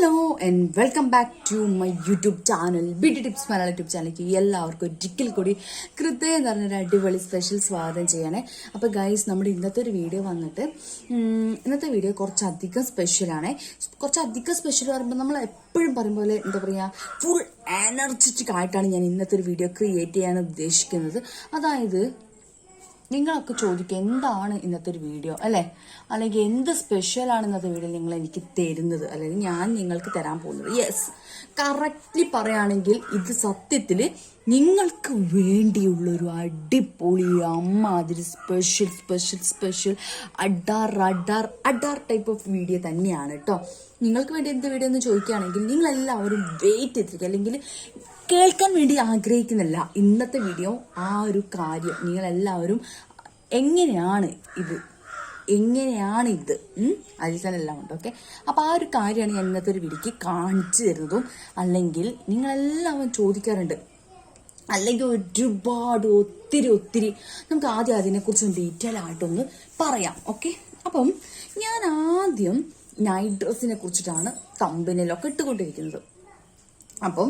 Hello and welcome back to my YouTube channel BD tips Malayala YouTube ചാനലിലേക്ക് എല്ലാവർക്കും ഒരിക്കൽ കൂടി കൃത്യം എന്ന് പറഞ്ഞൊരു അടിപൊളി സ്പെഷ്യൽ സ്വാഗതം ചെയ്യണേ. അപ്പോൾ ഗൈസ് നമ്മുടെ ഇന്നത്തെ ഒരു വീഡിയോ വന്നിട്ട് ഇന്നത്തെ വീഡിയോ കുറച്ചധികം സ്പെഷ്യലാണ് കുറച്ചധികം സ്പെഷ്യൽ പറയുമ്പോൾ നമ്മൾ എപ്പോഴും പറയും പോലെ എന്താ പറയുക ഫുൾ എനർജറ്റിക് ആയിട്ടാണ് ഞാൻ ഇന്നത്തെ ഒരു വീഡിയോ ക്രിയേറ്റ് ചെയ്യാൻ ഉദ്ദേശിക്കുന്നത്. അതായത് നിങ്ങളൊക്കെ ചോദിക്കുക എന്താണ് ഇന്നത്തെ ഒരു വീഡിയോ? അല്ലെ? അല്ലെങ്കിൽ എന്ത് സ്പെഷ്യലാണ് ഇന്നത്തെ വീഡിയോ നിങ്ങൾ എനിക്ക് തരുന്നത്? അല്ലെങ്കിൽ ഞാൻ നിങ്ങൾക്ക് തരാൻ പോകുന്നത്. യെസ് കറക്റ്റ്ലി പറയുകയാണെങ്കിൽ ഇത് സത്യത്തിൽ നിങ്ങൾക്ക് വേണ്ടിയുള്ള ഒരു അടിപൊളി അമ്മാതിരി സ്പെഷ്യൽ സ്പെഷ്യൽ സ്പെഷ്യൽ അഡാർ അഡാർ അഡാർ ടൈപ്പ് ഓഫ് വീഡിയോ തന്നെയാണ് കേട്ടോ നിങ്ങൾക്ക് വേണ്ടി എന്ത് വീഡിയോ എന്ന് ചോദിക്കുകയാണെങ്കിൽ നിങ്ങളെല്ലാവരും വെയിറ്റ് ചെയ്തിരിക്കുക. അല്ലെങ്കിൽ കേൾക്കാൻ വേണ്ടി ആഗ്രഹിക്കുന്നില്ല ഇന്നത്തെ വീഡിയോ ആ ഒരു കാര്യം. നിങ്ങളെല്ലാവരും എങ്ങനെയാണ് ഇത്? എങ്ങനെയാണ് ഇത്? അതിൽ ഉണ്ട് ഓക്കെ അപ്പോൾ ആ ഒരു കാര്യമാണ് ഞാൻ ഇന്നത്തെ ഒരു വീഡിയോക്ക് കാണിച്ചു തരുന്നതും അല്ലെങ്കിൽ നിങ്ങളെല്ലാവരും ചോദിക്കാറുണ്ട്. അല്ലെങ്കിൽ ഒരുപാട് ഒത്തിരി ഒത്തിരി നമുക്ക് ആദ്യം അതിനെക്കുറിച്ച് ഡീറ്റെയിൽ ആയിട്ടൊന്ന് പറയാം ഓക്കെ അപ്പം ഞാൻ ആദ്യം നൈറ്റ് ഡ്രസ്സിനെ കുറിച്ചിട്ടാണ് കമ്പനിയിലൊക്കെ ഇട്ടുകൊണ്ടിരിക്കുന്നത്. അപ്പം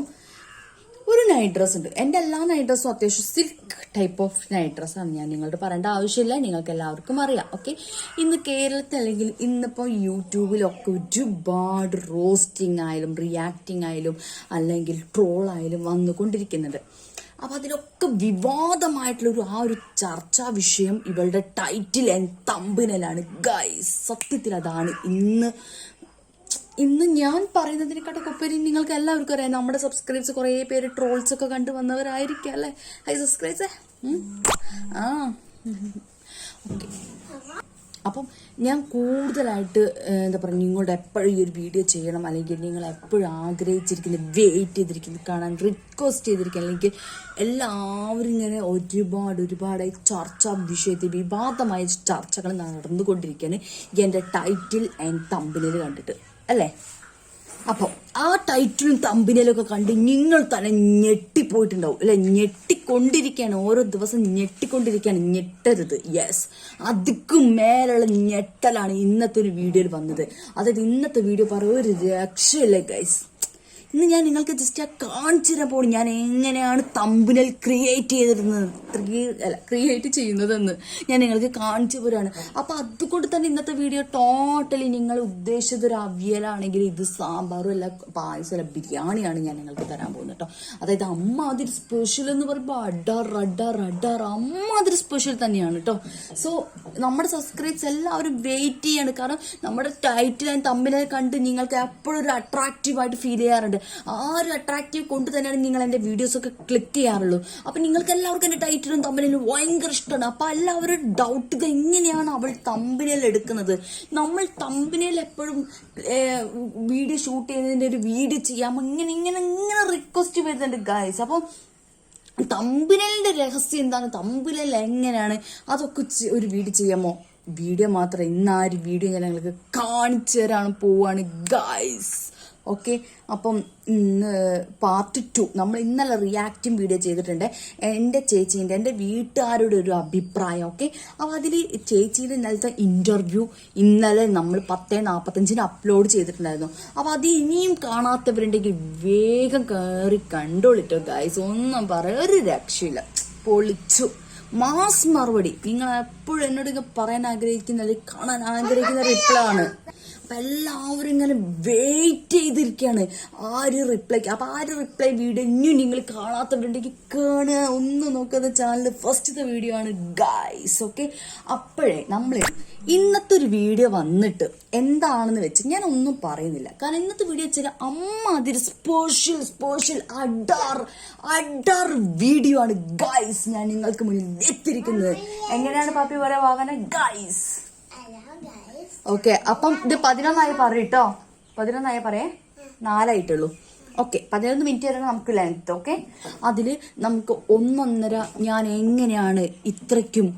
ഒരു നൈറ്റ് ഡ്രസ് ഉണ്ട്. എന്റെ എല്ലാ നൈറ്റ് ഡ്രസ്സും അത്യാവശ്യം സിൽക്ക് ടൈപ്പ് ഓഫ് നൈറ്റ് ആണ് ഞാൻ നിങ്ങളോട് പറയേണ്ട ആവശ്യമില്ല. നിങ്ങൾക്ക് എല്ലാവർക്കും അറിയാം. ഓക്കെ ഇന്ന് കേരളത്തിൽ അല്ലെങ്കിൽ ഇന്നിപ്പോൾ യൂട്യൂബിലൊക്കെ ഒരുപാട് റോസ്റ്റിംഗ് ആയാലും റിയാക്റ്റിംഗ് ആയാലും അല്ലെങ്കിൽ ട്രോൾ ആയാലും വന്നുകൊണ്ടിരിക്കുന്നുണ്ട് അപ്പൊ അതിലൊക്കെ വിവാദമായിട്ടുള്ള ഒരു ആ ഒരു ചർച്ചാ വിഷയം ഇവളുടെ ടൈറ്റിൽ ആൻഡ് തമ്പിനലാണ് ഗൈസ് സത്യത്തിൽ അതാണ് ഇന്ന് ഇന്ന് ഞാൻ പറയുന്നതിനെക്കാട്ടൊക്കെ ഉപരി നിങ്ങൾക്ക് എല്ലാവർക്കും അറിയാം. നമ്മുടെ സബ്സ്ക്രൈബ്സ് കുറേ പേര് ട്രോൾസ് ഒക്കെ കണ്ടു വന്നവരായിരിക്കും അല്ലേ? ഹൈ സബ്സ്ക്രൈബ്സേ ആ. ഓക്കെ അപ്പം ഞാൻ കൂടുതലായിട്ട് എന്താ പറയുക നിങ്ങളുടെ എപ്പോഴും ഈ ഒരു വീഡിയോ ചെയ്യണം. അല്ലെങ്കിൽ നിങ്ങൾ എപ്പോഴും ആഗ്രഹിച്ചിരിക്കുന്ന വെയിറ്റ് ചെയ്തിരിക്കുന്നത് കാണാൻ റിക്വസ്റ്റ് ചെയ്തിരിക്കുക അല്ലെങ്കിൽ എല്ലാവരും ഇങ്ങനെ ഒരുപാട് ഒരുപാട് ചർച്ചാ വിഷയത്തിൽ വിവാദമായ ചർച്ചകൾ നടന്നുകൊണ്ടിരിക്കുകയാണ് എന്റെ ടൈറ്റിൽ ആൻഡ് തമ്പിലിൽ കണ്ടിട്ട്. അല്ലേ? അപ്പൊ ആ ടൈറ്റിലും തമ്പിനയിലൊക്കെ കണ്ട് നിങ്ങൾ തന്നെ ഞെട്ടിപ്പോയിട്ടുണ്ടാവും. അല്ലെ? ഞെട്ടിക്കൊണ്ടിരിക്കുകയാണ്. ഓരോ ദിവസം ഞെട്ടിക്കൊണ്ടിരിക്കുകയാണ്. ഞെട്ടരുത്. യെസ് അതിക്കും മേലുള്ള ഞെട്ടലാണ് ഇന്നത്തെ ഒരു വീഡിയോയിൽ വന്നത്. അതായത് ഇന്നത്തെ വീഡിയോ പറയുക ഒരു രക്ഷയില്ല ഗൈസ് ഇന്ന് ഞാൻ നിങ്ങൾക്ക് ജസ്റ്റ് ആ കാണിച്ചു തരാൻ പോകണം ഞാൻ എങ്ങനെയാണ് തമ്പിനൽ ക്രിയേറ്റ് ചെയ്തിരുന്നത് അല്ല ക്രിയേറ്റ് ചെയ്യുന്നതെന്ന് ഞാൻ നിങ്ങൾക്ക് കാണിച്ചു പോരാണ് അപ്പൊ അതുകൊണ്ട് തന്നെ ഇന്നത്തെ വീഡിയോ ടോട്ടലി നിങ്ങൾ ഉദ്ദേശിച്ചത് ഒരു അവിയലാണെങ്കിൽ ഇത് സാമ്പാറും അല്ല പായസം അല്ല ബിരിയാണിയാണ് ഞാൻ നിങ്ങൾക്ക് തരാൻ പോകുന്നത് കേട്ടോ. അതായത് അമ്മ അതിൽ സ്പെഷ്യൽ എന്ന് പറയുമ്പോൾ അഡാർ അഡാർ അഡാർ അതിൽ സ്പെഷ്യൽ തന്നെയാണ് കേട്ടോ. സോ നമ്മുടെ സബ്സ്ക്രൈബ്സ് എല്ലാവരും വെയിറ്റ് ചെയ്യാണ്. കാരണം നമ്മുടെ ടൈറ്റിൽ തമ്മിലെ കണ്ട് നിങ്ങൾക്ക് എപ്പോഴും ഒരു അട്രാക്റ്റീവ് ആയിട്ട് ഫീൽ ചെയ്യാറുണ്ട്. ആ ഒരു അട്രാക്റ്റീവ് കൊണ്ട് തന്നെയാണ് നിങ്ങൾ എന്റെ വീഡിയോസ് ഒക്കെ ക്ലിക്ക് ചെയ്യാറുള്ളൂ. അപ്പൊ നിങ്ങൾക്ക് എല്ലാവർക്കും എന്റെ ടൈറ്റിലും തമ്മിലും ഭയങ്കര ഇഷ്ടമാണ്. അപ്പൊ എല്ലാവരും ഡൗട്ട് എങ്ങനെയാണ് അവൾ തമ്പിനയിൽ എടുക്കുന്നത്. നമ്മൾ തമ്പിനയിൽ എപ്പോഴും വീഡിയോ ഷൂട്ട് ചെയ്യുന്നതിന്റെ ഒരു വീഡിയോ ചെയ്യാം. ഇങ്ങനെ ഇങ്ങനെ ഇങ്ങനെ റിക്വസ്റ്റ് വരുന്നുണ്ട് ഗായ്സ് അപ്പം തമ്പിനലിന്റെ രഹസ്യം എന്താണ്? തമ്പിനൽ എങ്ങനെയാണ്? അതൊക്കെ ഒരു വീഡിയോ ചെയ്യാമോ? വീഡിയോ മാത്രം. ഇന്ന് ഒരു വീഡിയോ ഞാൻ നിങ്ങൾക്ക് കാണിച്ചു തരാണ് പോവാണ് ഗൈസ് ഓക്കെ? അപ്പം ഇന്ന് പാർട്ട് ടു നമ്മൾ ഇന്നലെ റിയാക്റ്റും വീഡിയോ ചെയ്തിട്ടുണ്ട്. എന്റെ ചേച്ചീന്റെ എന്റെ വീട്ടുകാരുടെ ഒരു അഭിപ്രായം ഓക്കെ? അപ്പോൾ അതിൽ ചേച്ചീന്റെ ഇന്നലത്തെ ഇന്റർവ്യൂ ഇന്നലെ നമ്മൾ പത്ത് നാൽപ്പത്തഞ്ചിന് അപ്ലോഡ് ചെയ്തിട്ടുണ്ടായിരുന്നു. അപ്പോൾ അത് ഇനിയും കാണാത്തവരുണ്ടെങ്കിൽ വേഗം കയറി കണ്ടോളിട്ടോ ഗൈസ് ഒന്നും പറയാം ഒരു രക്ഷയില്ല. പൊളിച്ചു. മാസ് മറുപടി. നിങ്ങൾ എപ്പോഴും എന്നോട് പറയാൻ ആഗ്രഹിക്കുന്ന അല്ലെങ്കിൽ കാണാൻ ആഗ്രഹിക്കുന്ന റിപ്ലൈ ആണ് അപ്പൊ എല്ലാവരും ഇങ്ങനെ വെയിറ്റ് ചെയ്തിരിക്കുകയാണ് ആ ഒരു റിപ്ലൈക്ക് അപ്പൊ ആ ഒരു റിപ്ലൈ വീഡിയോ ഇനിയും നിങ്ങൾ കാണാത്തവരുണ്ടെങ്കിൽ കാണുക. ഒന്ന് നോക്കുന്ന ചാനൽ ഫസ്റ്റത്തെ വീഡിയോ ആണ് ഗൈസ് ഓക്കെ അപ്പോഴേ നമ്മൾ ഇന്നത്തെ ഒരു വീഡിയോ വന്നിട്ട് എന്താണെന്ന് വെച്ച് ഞാൻ ഒന്നും പറയുന്നില്ല. കാരണം ഇന്നത്തെ വീഡിയോ വെച്ചാൽ അമ്മ അതിൽ സ്പെഷ്യൽ സ്പെഷ്യൽ അഡാർ അഡാർ വീഡിയോ ആണ് ഗൈസ് ഞാൻ നിങ്ങൾക്ക് മുന്നിൽ എത്തിയിരിക്കുന്നത്. എങ്ങനെയാണ് പാപ്പി പറയാൻ വാവന? ഗൈസ് ഓക്കെ അപ്പം ഇത് പതിനൊന്നായി പറയട്ടോ പതിനൊന്നായി പറയേ. നാലായിട്ടുള്ളൂ ഓക്കെ പതിനൊന്ന് മിനിറ്റ് വരെ നമുക്ക് ലെങ്ത് ഓക്കെ അതിൽ നമുക്ക് ഒന്നൊന്നര ഞാൻ എങ്ങനെയാണ് ഇത്രയ്ക്കും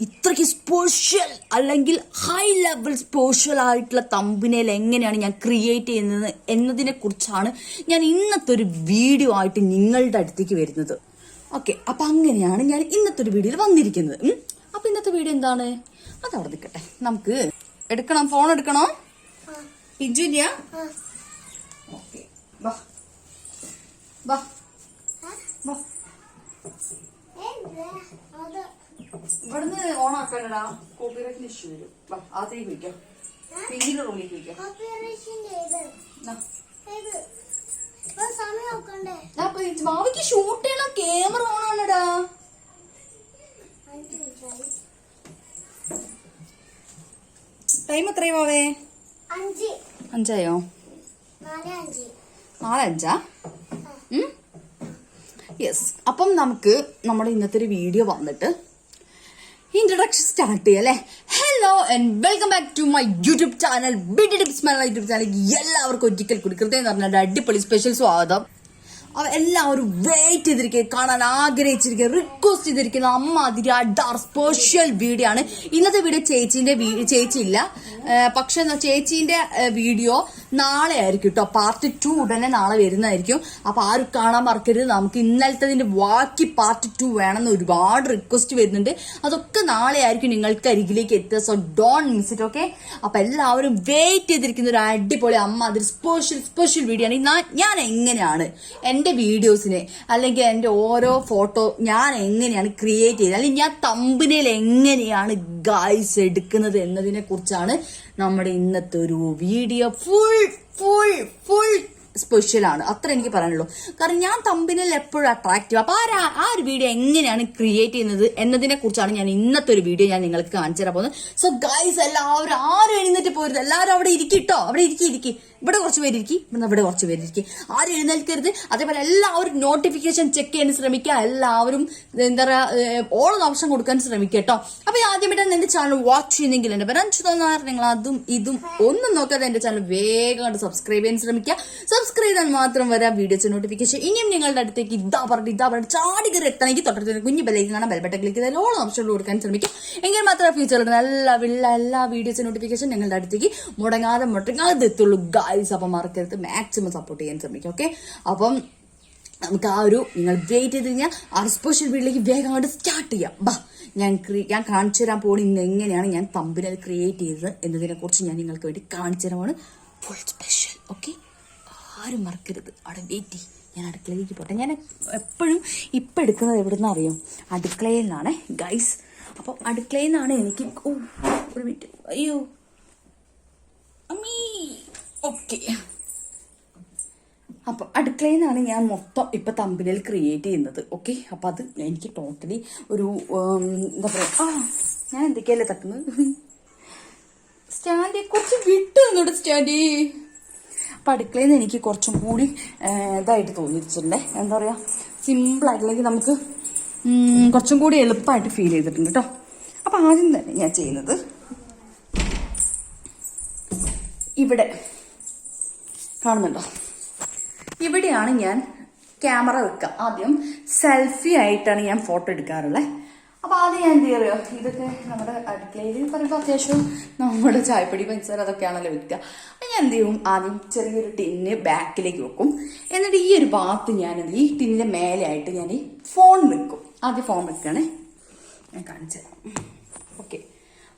ഇത്രയ്ക്ക് സ്പെഷ്യൽ അല്ലെങ്കിൽ ഹൈ ലെവൽ സ്പെഷ്യൽ ആയിട്ടുള്ള തമ്പിനേൽ എങ്ങനെയാണ് ഞാൻ ക്രിയേറ്റ് ചെയ്യുന്നത് എന്നതിനെ കുറിച്ചാണ് ഞാൻ ഇന്നത്തെ ഒരു വീഡിയോ ആയിട്ട് നിങ്ങളുടെ അടുത്തേക്ക് വരുന്നത്. ഓക്കെ അപ്പൊ അങ്ങനെയാണ് ഞാൻ ഇന്നത്തെ ഒരു വീഡിയോയിൽ വന്നിരിക്കുന്നത്. അപ്പം ഇന്നത്തെ വീഡിയോ എന്താണ്? അതവിടെ നിൽക്കട്ടെ. നമുക്ക് എടുക്കണം ഫോൺ എടുക്കണോ? ഇജുല്ല വാ. വാ. വാ. ഇവിടുന്ന് ഓണാക്കണ്ടടാ കോപ്പിറൈറ്റിന് ഇഷ്യൂ വരും. വാ വിളിക്കാം പിന്നീട് റൂമിലേക്ക് വിളിക്കാം ഭാവിക്ക് ഷൂട്ട് ചെയ്യണം ക്യാമറ ടൈം എത്രയും ആവേ അഞ്ച്. അഞ്ചായോ? നാല് അഞ്ച്. നാലഞ്ചാ യെസ് അപ്പം നമുക്ക് നമ്മുടെ ഇന്നത്തെ ഒരു വീഡിയോ വന്നിട്ട് ഇൻട്രൊഡക്ഷൻ സ്റ്റാർട്ട് ചെയ്യാം അല്ലേ? Hello and welcome back to my YouTube channel BD tips Malayalam YouTube channel എല്ലാവർക്കും ഒരിക്കൽ കൂടി കൃത്യം എന്ന് പറഞ്ഞാൽ അടിപൊളി സ്പെഷ്യൽ സ്വാഗതം. എല്ലാവരും വെയിറ്റ് ചെയ്തിരിക്കുക കാണാൻ ആഗ്രഹിച്ചിരിക്കുക റിക്വസ്റ്റ് ചെയ്തിരിക്കുന്ന അമ്മ അതിരി അഡാർ സ്പെഷ്യൽ വീഡിയോ ആണ്. ഇന്നത്തെ വീഡിയോ ചേച്ചീന്റെ വീ- ചേച്ചി ഇല്ല പക്ഷെ എന്താ ചേച്ചീന്റെ വീഡിയോ നാളെ ആയിരിക്കും കേട്ടോ പാർട്ട് ടു ഉടനെ നാളെ വരുന്നതായിരിക്കും. അപ്പൊ ആരും കാണാൻ മറക്കരുത്. നമുക്ക് ഇന്നലത്തതിന്റെ ബാക്കി പാർട്ട് ടു വേണമെന്ന് ഒരുപാട് റിക്വസ്റ്റ് വരുന്നുണ്ട്. അതൊക്കെ നാളെ ആയിരിക്കും നിങ്ങൾക്ക് അരികിലേക്ക് എത്തുക. So don't miss it okay അപ്പൊ എല്ലാവരും വെയിറ്റ് ചെയ്തിരിക്കുന്ന ഒരു അടിപൊളി അമ്മ അതൊരു സ്പെഷ്യൽ സ്പെഷ്യൽ വീഡിയോ ആണ് ഞാൻ- എങ്ങനെയാണ്? എങ്ങനെയാണ് എന്റെ വീഡിയോസിനെ അല്ലെങ്കിൽ എന്റെ ഓരോ ഫോട്ടോ ഞാൻ എങ്ങനെയാണ് ക്രിയേറ്റ് ചെയ്തത് അല്ലെങ്കിൽ ഞാൻ തമ്പിനയിൽ എങ്ങനെയാണ് ഗായ്സ് എടുക്കുന്നത് എന്നതിനെ കുറിച്ചാണ് നമ്മുടെ ഇന്നത്തെ ഒരു video full full full special ആണ്. അത്ര എനിക്ക് പറയാനുള്ളൂ. കാരണം ഞാൻ തമ്പിനിൽ എപ്പോഴും അട്രാക്റ്റീവ് അപ്പൊ ആ ആ ഒരു വീഡിയോ എങ്ങനെയാണ് ക്രിയേറ്റ് ചെയ്യുന്നത് എന്നതിനെ കുറിച്ചാണ് ഞാൻ ഇന്നത്തെ ഒരു വീഡിയോ ഞാൻ നിങ്ങൾക്ക് കാണിച്ചു തരാൻ പോകുന്നത്. സോ ഗൈസ് എല്ലാവരും ആരും എഴുന്നേറ്റ് പോരുത്. എല്ലാവരും അവിടെ ഇരിക്കിട്ടോ അവിടെ ഇരിക്കി ഇരിക്കി. ഇവിടെ കുറച്ച് പേര് ഇരിക്കി ഇവിടെ ഇവിടെ കുറച്ച് പേര് ആരും എഴുന്നേൽക്കരുത്. അതേപോലെ എല്ലാവരും നോട്ടിഫിക്കേഷൻ ചെക്ക് ചെയ്യാൻ ശ്രമിക്കുക. എല്ലാവരും എന്താ പറയുക ഓൾ ഓപ്ഷൻ കൊടുക്കാൻ ശ്രമിക്കുക കേട്ടോ. അപ്പൊ ആദ്യമായിട്ട് എന്റെ ചാനൽ വാച്ച് ചെയ്യുന്നെങ്കിൽ എന്റെ പേര് അഞ്ചു തോന്നാറ് നിങ്ങൾ അതും ഇതും ഒന്നും നോക്കാതെ എന്റെ ചാനൽ വേഗം കണ്ട് സബ്സ്ക്രൈബ് ചെയ്യാൻ ശ്രമിക്കുക. സബ്സ്ക്രൈബ് ചെയ്താൽ മാത്രം വരാം വീഡിയോസ് നോട്ടിഫിക്കേഷൻ ഇനിയും നിങ്ങളുടെ അടുത്തേക്ക് ഇതാ പറഞ്ഞിട്ട് ഇതാ പറഞ്ഞിട്ട് ചാടി കയറി എത്തണമെങ്കിൽ തൊട്ടടുത്ത് കുഞ്ഞു ബെല്ലേക്ക് കാണാൻ ബെൽബട്ടൺ ക്ലിക്ക് ചെയ്താൽ ഓൾ ഓപ്ഷൻ കൊടുക്കാൻ ശ്രമിക്കുക. എങ്കിൽ മാത്രമേ ഫ്യൂച്ചറിൽ നല്ല എല്ലാ വീഡിയോസ് നോട്ടിഫിക്കേഷൻ നിങ്ങളുടെ അടുത്തേക്ക് മുടങ്ങാതെ മുടങ്ങാതെ എത്തുള്ളൂ ഗായ്സ് അപ്പം മറക്കരുത് മാക്സിമം സപ്പോർട്ട് ചെയ്യാൻ ശ്രമിക്കും ഓക്കെ അപ്പം നമുക്ക് ആ ഒരു നിങ്ങൾ വെയിറ്റ് ചെയ്ത് കഴിഞ്ഞാൽ ആ സ്പെഷ്യൽ വീട്ടിലേക്ക് വേഗം അങ്ങോട്ട് സ്റ്റാർട്ട് ചെയ്യാം. ബാ ഞാൻ ഞാൻ കാണിച്ചു തരാൻ പോകണം ഇന്ന് എങ്ങനെയാണ് ഞാൻ തമ്പിനൽ ക്രിയേറ്റ് ചെയ്തത് എന്നതിനെ കുറിച്ച് ഞാൻ നിങ്ങൾക്ക് വേണ്ടി കാണിച്ചു തരാമാണ് ഫുൾ സ്പെഷ്യൽ ഓക്കെ ആരും മറക്കരുത്. അവിടെ വെയിറ്റ് ചെയ്യും. ഞാൻ അടുക്കളയിലേക്ക് പോട്ടെ. ഞാൻ എപ്പോഴും ഇപ്പം എടുക്കുന്നത് എവിടെ നിന്ന് അറിയോ? അടുക്കളയിൽ നിന്നാണ് ഗൈസ് അപ്പോൾ അടുക്കളയിൽ നിന്നാണ് എനിക്ക് ഓ ഒരു മിനിറ്റ് അയ്യോ. അമ്മീ. ഓക്കെ അപ്പൊ അടുക്കളയിൽ നിന്നാണ് ഞാൻ മൊത്തം ഇപ്പൊ തമ്പിനിൽ ക്രിയേറ്റ് ചെയ്യുന്നത്. ഓക്കെ അപ്പൊ അത് എനിക്ക് ടോട്ടലി ഒരു എന്താ പറയാ ആ ഞാൻ എന്തൊക്കെയല്ലേ തക്കുന്നത് സ്റ്റാൻഡി കുറച്ച് വിട്ടു നിന്നോട് സ്റ്റാൻഡി അപ്പൊ അടുക്കളയിൽ നിന്ന് എനിക്ക് കുറച്ചും കൂടി ഇതായിട്ട് തോന്നിച്ചിട്ടുണ്ടേ എന്താ പറയാ സിമ്പിൾ ആയിട്ടില്ലെങ്കിൽ നമുക്ക് കുറച്ചും കൂടി എളുപ്പമായിട്ട് ഫീൽ ചെയ്തിട്ടുണ്ട് കേട്ടോ അപ്പൊ ആദ്യം തന്നെ ഞാൻ ചെയ്യുന്നത് ഇവിടെ കാണുന്നുണ്ടോ? ഇവിടെയാണ് ഞാൻ ക്യാമറ വെക്കുക ആദ്യം സെൽഫി ആയിട്ടാണ് ഞാൻ ഫോട്ടോ എടുക്കാറുള്ളത് അപ്പൊ ആദ്യം ഞാൻ എന്ത് ചെയ്യുക ഇതൊക്കെ നമ്മുടെ അടുക്കളയിൽ പറയുമ്പോൾ അത്യാവശ്യം നമ്മുടെ ചായപ്പൊടി പഞ്ചസാര അതൊക്കെയാണല്ലോ വെക്കുക അപ്പൊ ഞാൻ എന്ത് ചെയ്യും? ആദ്യം ചെറിയൊരു ടിന്ന് ബാക്കിലേക്ക് വെക്കും. എന്നിട്ട് ഈ ഒരു ഭാഗത്ത് ഞാനത് ഈ ടിന്നിന്റെ മേലെയായിട്ട് ഞാൻ ഈ ഫോൺ വെക്കും. ആദ്യം ഫോൺ വെക്കുകയാണേ ഞാൻ കാണിച്ചു തരാം. ഓക്കെ.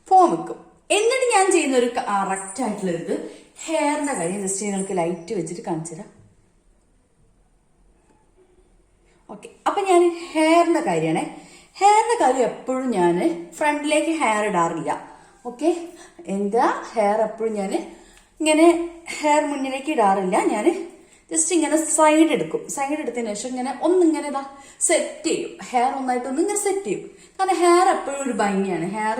ഫോൺ വെക്കും. എന്നിട്ട് ഞാൻ ചെയ്യുന്ന ഒരു കറക്റ്റ് ആയിട്ടുള്ള ഹെയറിന്റെ കാര്യം ജസ്റ്റ് നിങ്ങൾക്ക് ലൈറ്റ് വെച്ചിട്ട് കാണിച്ചു തരാം. ഓക്കെ അപ്പൊ ഞാൻ ഹെയറിന്റെ കാര്യമാണ് ഹെയറിന്റെ കാര്യം എപ്പോഴും ഞാൻ ഫ്രണ്ടിലേക്ക് ഹെയർ ഇടാറില്ല. ഓക്കെ എന്താ? ഹെയർ എപ്പോഴും ഞാൻ ഇങ്ങനെ ഹെയർ മുന്നിലേക്ക് ഇടാറില്ല. ഞാൻ ജസ്റ്റ് ഇങ്ങനെ സൈഡ് എടുക്കും. സൈഡ് എടുത്തതിന് ശേഷം ഇങ്ങനെ ഒന്നിങ്ങനെ ഇതാ സെറ്റ് ചെയ്യും. ഹെയർ ഒന്നായിട്ട് ഒന്ന് ഇങ്ങനെ സെറ്റ് ചെയ്യും. കാരണം ഹെയർ എപ്പോഴും ഒരു ഭംഗിയാണ്. ഹെയർ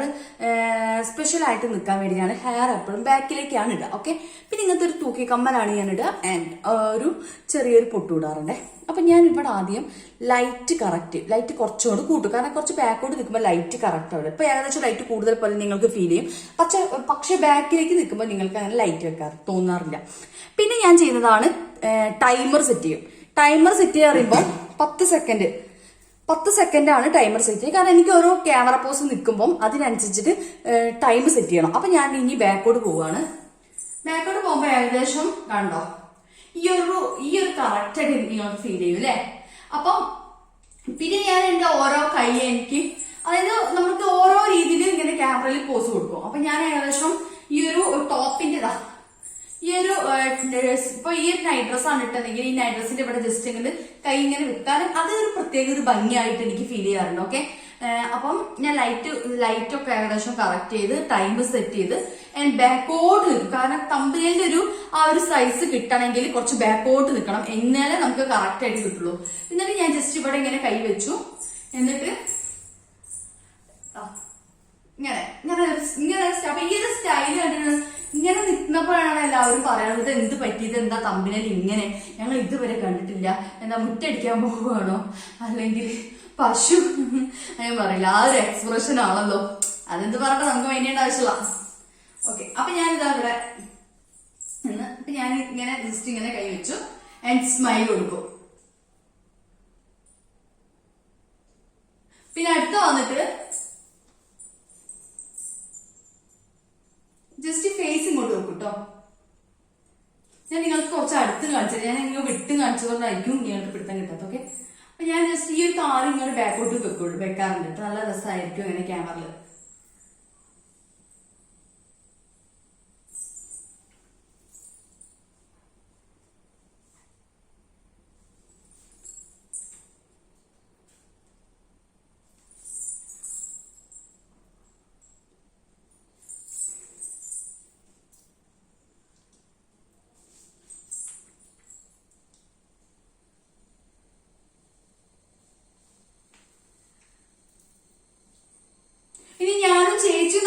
സ്പെഷ്യൽ ആയിട്ട് നിൽക്കാൻ വേണ്ടിയാണ് ഹെയർ എപ്പോഴും ബാക്കിലേക്കാണ് ഇടുക. ഓക്കെ പിന്നെ ഇങ്ങനത്തെ ഒരു തൂക്കി കമ്മലാണ് ഞാൻ ഇടുക. ആൻഡ് ഒരു ചെറിയൊരു പൊട്ടു ഇടാറുണ്ട്. അപ്പം ഞാൻ ഇവിടെ ആദ്യം ലൈറ്റ് കറക്റ്റ് ലൈറ്റ് കുറച്ചുകൂടി കൂട്ടും. കാരണം കുറച്ച് ബാക്കോട്ട് നിൽക്കുമ്പോൾ ലൈറ്റ് കറക്റ്റ് ആവില്ല. ഇപ്പം ഏകദേശം ലൈറ്റ് കൂടുതൽ പോലെ നിങ്ങൾക്ക് ഫീൽ ചെയ്യും. പക്ഷേ പക്ഷേ ബാക്കിലേക്ക് നിൽക്കുമ്പോൾ നിങ്ങൾക്ക് അങ്ങനെ ലൈറ്റ് വെക്കാറ് തോന്നാറില്ല. പിന്നെ ഞാൻ ചെയ്യുന്നതാണ് ടൈമർ സെറ്റ് ചെയ്യും. ടൈമർ സെറ്റ് ചെയ്യാറുമ്പോൾ പത്ത് സെക്കൻഡ് പത്ത് സെക്കൻഡ് ആണ് ടൈമർ സെറ്റ് ചെയ്യുക. കാരണം എനിക്ക് ഓരോ ക്യാമറ പോസ് നിൽക്കുമ്പോൾ അതിനനുസരിച്ചിട്ട് ടൈം സെറ്റ് ചെയ്യണം. അപ്പൊ ഞാൻ ഇനി ബാക്കോട്ട് പോവുകയാണ് ബാക്കോട്ട് പോകുമ്പോൾ ഏകദേശം കണ്ടോ? ഈ ഒരു ഈ ഒരു കറക്റ്റ് ആയിട്ട് നിങ്ങൾക്ക് ഫീൽ ചെയ്യും അല്ലേ അപ്പം പിന്നെ ഞാൻ എന്റെ ഓരോ കൈ എനിക്ക് അതായത് നമുക്ക് ഓരോ രീതിയിൽ ഇങ്ങനെ ക്യാമറയിൽ പോസ് കൊടുക്കും. അപ്പൊ ഞാൻ ഏകദേശം ഈ ഒരു ടോപ്പിന്റെ ഈ ഒരു ഇപ്പൊ ഈ ഒരു നൈറ്റ് ഡ്രസ് ആണ് ഇട്ടെങ്കിൽ ഈ നൈറ്റ് ഡ്രസ്സിന്റെ ഇവിടെ ജസ്റ്റ് ഇങ്ങനെ കൈ ഇങ്ങനെ വിട്ടാലും അത് ഒരു പ്രത്യേക ഒരു ഭംഗിയായിട്ട് എനിക്ക് ഫീൽ ചെയ്യാറുണ്ട് ഓക്കെ അപ്പം ഞാൻ ലൈറ്റ് ലൈറ്റ് ഒക്കെ ഏകദേശം കറക്റ്റ് ചെയ്ത് ടൈം സെറ്റ് ചെയ്ത് ബാക്കോട്ട് നിൽക്കും. കാരണം തമ്പിലിന്റെ ഒരു ആ ഒരു സൈസ് കിട്ടണമെങ്കിൽ കുറച്ച് ബാക്കോട്ട് നിൽക്കണം. എന്നാലേ നമുക്ക് കറക്റ്റ് ആയിട്ട് കിട്ടുള്ളൂ. എന്നിട്ട് ഞാൻ ജസ്റ്റ് ഇവിടെ ഇങ്ങനെ കൈ വെച്ചു. എന്നിട്ട് ഇങ്ങനെ ഇങ്ങനെ ഇങ്ങനെ ഈ ഒരു സ്റ്റൈൽ കണ്ടിട്ട് ഇങ്ങനെ നിൽക്കുന്നപ്പോഴാണ് എല്ലാവരും പറയുന്നത് എന്ത് പറ്റിയത്? എന്താ തമ്പിനൽ ഇങ്ങനെ? ഞങ്ങൾ ഇതുവരെ കണ്ടിട്ടില്ല. എന്താ മുറ്റടിക്കാൻ പോവുകയാണോ? അല്ലെങ്കിൽ പശു? ഞാൻ പറയില്ല. ആ ഒരു എക്സ്പ്രഷൻ ആണല്ലോ. അതെന്ത് പറഞ്ഞിട്ട് നമുക്ക് വേണ്ടിയേണ്ട ആവശ്യമില്ല. ഓക്കെ അപ്പൊ ഞാനിതാ ഇവിടെ നിന്ന് അപ്പൊ ഞാൻ ഇങ്ങനെ ജസ്റ്റ് ഇങ്ങനെ കൈ വെച്ചു. ആൻഡ് സ്മൈൽ കൊടുക്കും. പിന്നെ അടുത്ത വന്നിട്ട് ജസ്റ്റ് ഫേസ് ഇങ്ങോട്ട് നോക്കും കേട്ടോ ഞാൻ നിങ്ങൾക്ക് കുറച്ച് അടുത്ത് കാണിച്ചത് ഞാൻ ഇങ്ങനെ വിട്ട് കാണിച്ചതുകൊണ്ടായിരിക്കും നിങ്ങൾക്ക് പിടുത്തം കിട്ടാത്ത ഓക്കെ അപ്പൊ ഞാൻ ജസ്റ്റ് ഈ ഒരു കാർ ഇങ്ങനെ ബാക്കോട്ട് വെക്കുള്ളൂ വെക്കാറുണ്ട് നല്ല രസമായിരിക്കും ഇങ്ങനെ ക്യാമറയിൽ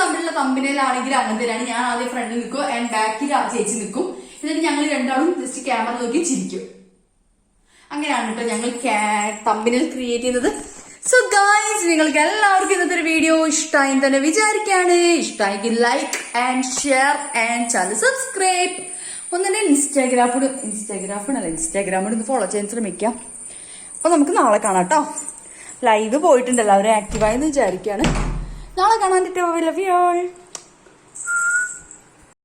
തമ്മിലുള്ള തമ്പിനയിലാണെങ്കിൽ അങ്ങനെ തന്നെയാണ് ഞാൻ ആദ്യം ഫ്രണ്ടിൽ നിൽക്കും ആൻഡ് ബാക്കിൽ ആ ചേച്ചി നിൽക്കും. എന്നിട്ട് ഞങ്ങൾ രണ്ടാളും ജസ്റ്റ് ക്യാമറ നോക്കി ചിരിക്കും. അങ്ങനെയാണ് കേട്ടോ ഞങ്ങൾ തമ്പിനൽ ക്രിയേറ്റ് ചെയ്യുന്നത്. സോ ഗായ്സ് നിങ്ങൾക്ക് എല്ലാവർക്കും ഇന്നത്തെ ഒരു വീഡിയോ ഇഷ്ടമായി തന്നെ വിചാരിക്കാണ്. ഇഷ്ടമായെങ്കിൽ like and share and channel subscribe ഒന്നെ ഇൻസ്റ്റാഗ്രാമോട് ഇൻസ്റ്റാഗ്രാമിനല്ല ഇൻസ്റ്റാഗ്രാമോട് ഒന്ന് ഫോളോ ചെയ്യാൻ ശ്രമിക്കാം. അപ്പൊ നമുക്ക് നാളെ കാണാം കേട്ടോ ലൈവ് പോയിട്ടുണ്ട്. എല്ലാവരും ആക്റ്റീവായെന്ന് വിചാരിക്കാണ്. നാളെ കാണാൻ ലവ് യു ഓൾ